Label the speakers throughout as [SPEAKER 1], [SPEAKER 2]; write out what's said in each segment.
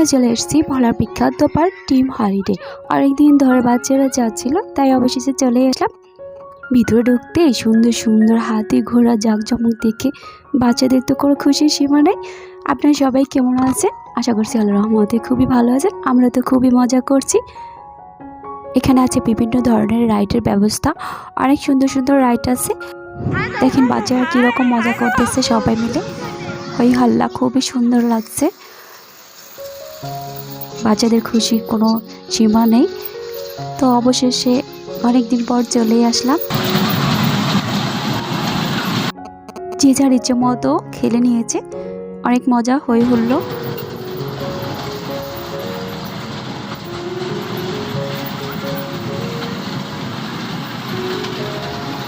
[SPEAKER 1] আমরা চলে এসেছি ভোলার বিখ্যাত পার্ক টিম হলিডে। অনেকদিন ধরে বাচ্চারা যাচ্ছিল, তাই অবশেষে চলে আসলাম। ভিতরে ঢুকতে সুন্দর সুন্দর হাতি ঘোড়া জাঁকজমক দেখে বাচ্চাদের তো কোনো খুশির সীমা নেই। আপনারা সবাই কেমন আছেন? আশা করছি আল্লাহ রহমতে খুবই ভালো আছেন। আমরা তো খুবই মজা করছি। এখানে আছে বিভিন্ন ধরনের রাইডের ব্যবস্থা। অনেক সুন্দর সুন্দর রাইড আছে। দেখেন বাচ্চারা কীরকম মজা করতেছে সবাই মিলে। ওই হাল্লা খুবই সুন্দর লাগছে। বাচ্চাদের খুশির কোনো সীমা নেই। তো অবশেষে অনেক দিন পর চলে আসলাম। যে যার ইচ্ছে মতো খেলে নিয়েছে। অনেক মজা হয়ে হলো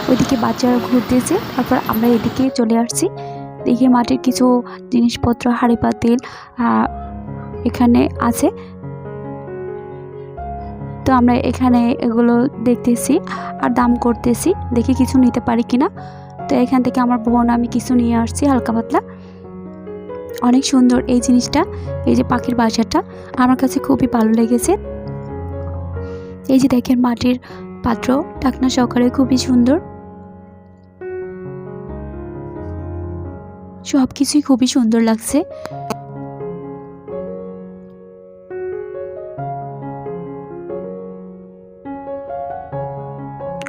[SPEAKER 1] ওইদিকে বাচ্চারা ঘুরতেছে, তারপর আমরা এদিকে চলে আসছি। দেখি মাটির কিছু জিনিসপত্র, হাঁড়ি, পাতিল এখানে আছে। তো আমরা এখানে এগুলো দেখতেছি আর দাম করতেছি, দেখি কিছু নিতে পারি কিনা। তো এখান থেকে আমার বোন, আমি কিছু নিয়ে আসছি, হালকা পাতলা। অনেক সুন্দর এই জিনিসটা, এই যে পাখির বাসাটা, আমার কাছে খুবই ভালো লেগেছে। এই যে দেখেন মাটির পাত্র টাকনা সহকারে খুবই সুন্দর। সব কিছুই খুবই সুন্দর লাগছে।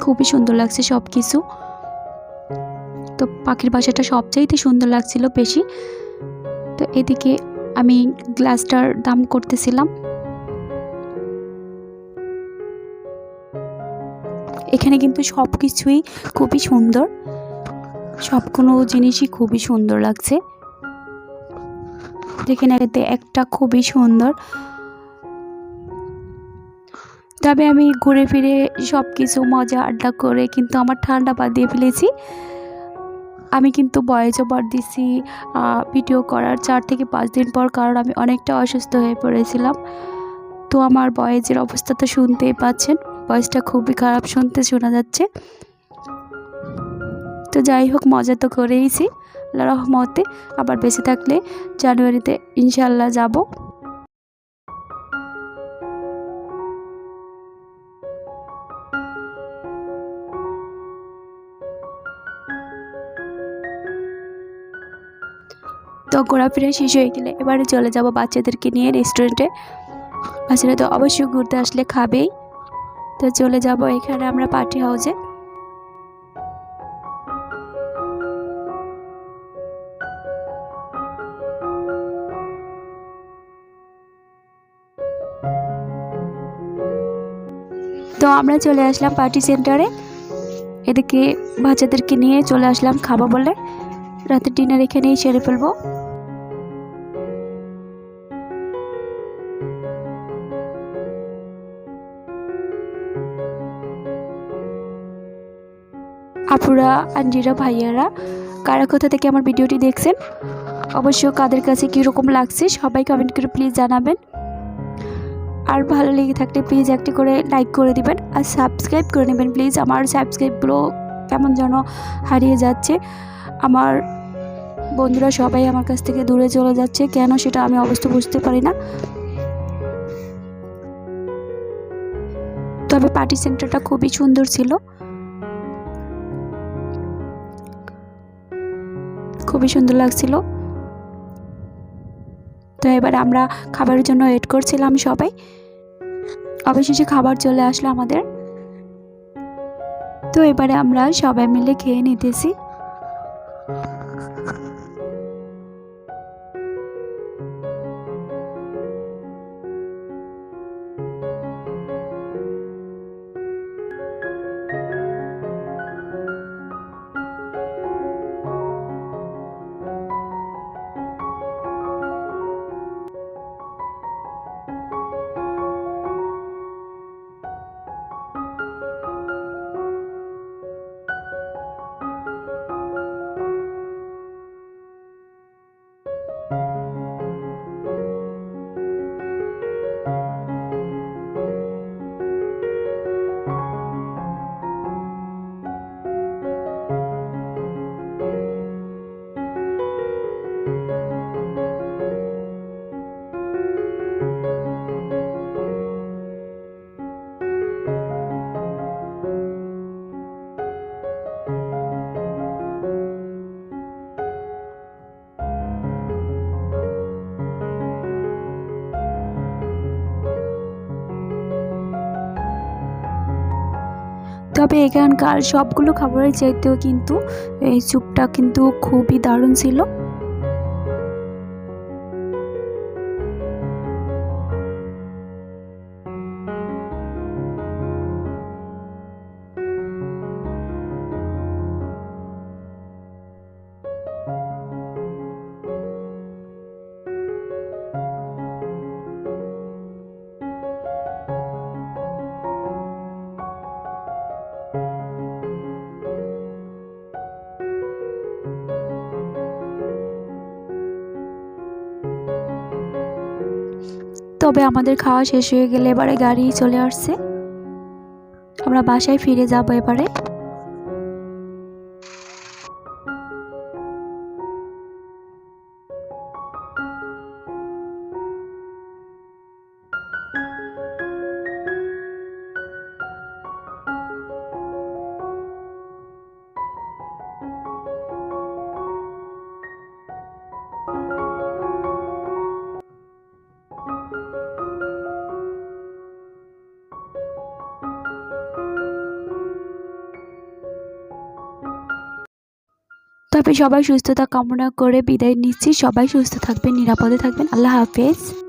[SPEAKER 1] খুবই সুন্দর লাগছে সব কিছু তো পাখির বাসাটা সবচাইতে সুন্দর লাগছিল বেশি। তো এদিকে আমি গ্লাসটার দাম করতেছিলাম। এখানে কিন্তু সব কিছুই খুবই সুন্দর। সব কোনো জিনিসই খুবই সুন্দর লাগছে। যেখানে একটা খুবই সুন্দর তবে আমি ঘুরে ফিরে সব কিছু মজা আড্ডা করে কিন্তু আমার ঠান্ডা পা দিয়ে ফেলেছি। আমি কিন্তু বয়েজ ওভার দিছি ভিডিও করার চার থেকে পাঁচ দিন পর কারণ আমি অনেকটা অসুস্থ হয়ে পড়েছিলাম। তো আমার বয়েজের অবস্থা তো শুনতেই পাচ্ছেন ভয়েসটা খুবই খারাপ শুনতে শোনা যাচ্ছে। তো যাই হোক, মজা তো করেইছি রহমতে। আবার বেঁচে থাকলে জানুয়ারিতে ইনশাল্লাহ যাব। তো ঘোরাফেরা শেষ হয়ে গেলে এবারে চলে যাব বাচ্চাদেরকে নিয়ে রেস্টুরেন্টে। বাচ্চারা তো অবশ্যই ঘুরতে আসলে খাবেই। তো চলে যাব এখানে আমরা পার্টি হাউসে। তো আমরা চলে আসলাম পার্টি সেন্টারে। এদিকে বাচ্চাদেরকে নিয়ে চলে আসলাম খাব বলে। রাতের ডিনার এখানেই সেরে ফেলব। আপুরা আন্টিরা ভাইয়ারা, কারা কোথা থেকে আমার ভিডিওটি দেখছেন অবশ্য কাদের কাছে কীরকম লাগছে সবাই কমেন্ট করে প্লিজ জানাবেন। আর ভালো লেগে থাকলে প্লিজ একটি করে লাইক করে দিবেন আর সাবস্ক্রাইব করে নেবেন প্লিজ আমার সাবস্ক্রাইবগুলো কেমন যেন হারিয়ে যাচ্ছে। আমার বন্ধুরা সবাই আমার কাছ থেকে দূরে চলে যাচ্ছে, কেন সেটা আমি অবশ্য বুঝতে পারি না। তবে পার্টি সেন্টারটা খুবই সুন্দর ছিল। খুবই সুন্দর লাগছিল। তো এবার আমরা খাবারের জন্য ওয়েট করছিলাম সবাই। অবশেষে খাবার চলে আসলো আমাদের। তো এবারে আমরা সবাই মিলে খেয়ে নিতেছি। তবে এখানকার সবগুলো খাবারের চাইতেও কিন্তু এই স্যুপটা কিন্তু খুবই দারুণ ছিল। তবে আমাদের খাওয়া শেষ হয়ে গেলে এবারে গাড়ি চলে আসছে। আমরা বাসায় ফিরে যাব এবারে। সবাই সুস্থতা কামনা করে বিদায় নিচ্ছি। সবাই সুস্থ থাকবেন নিরাপদে থাকবেন। আল্লাহ হাফেজ।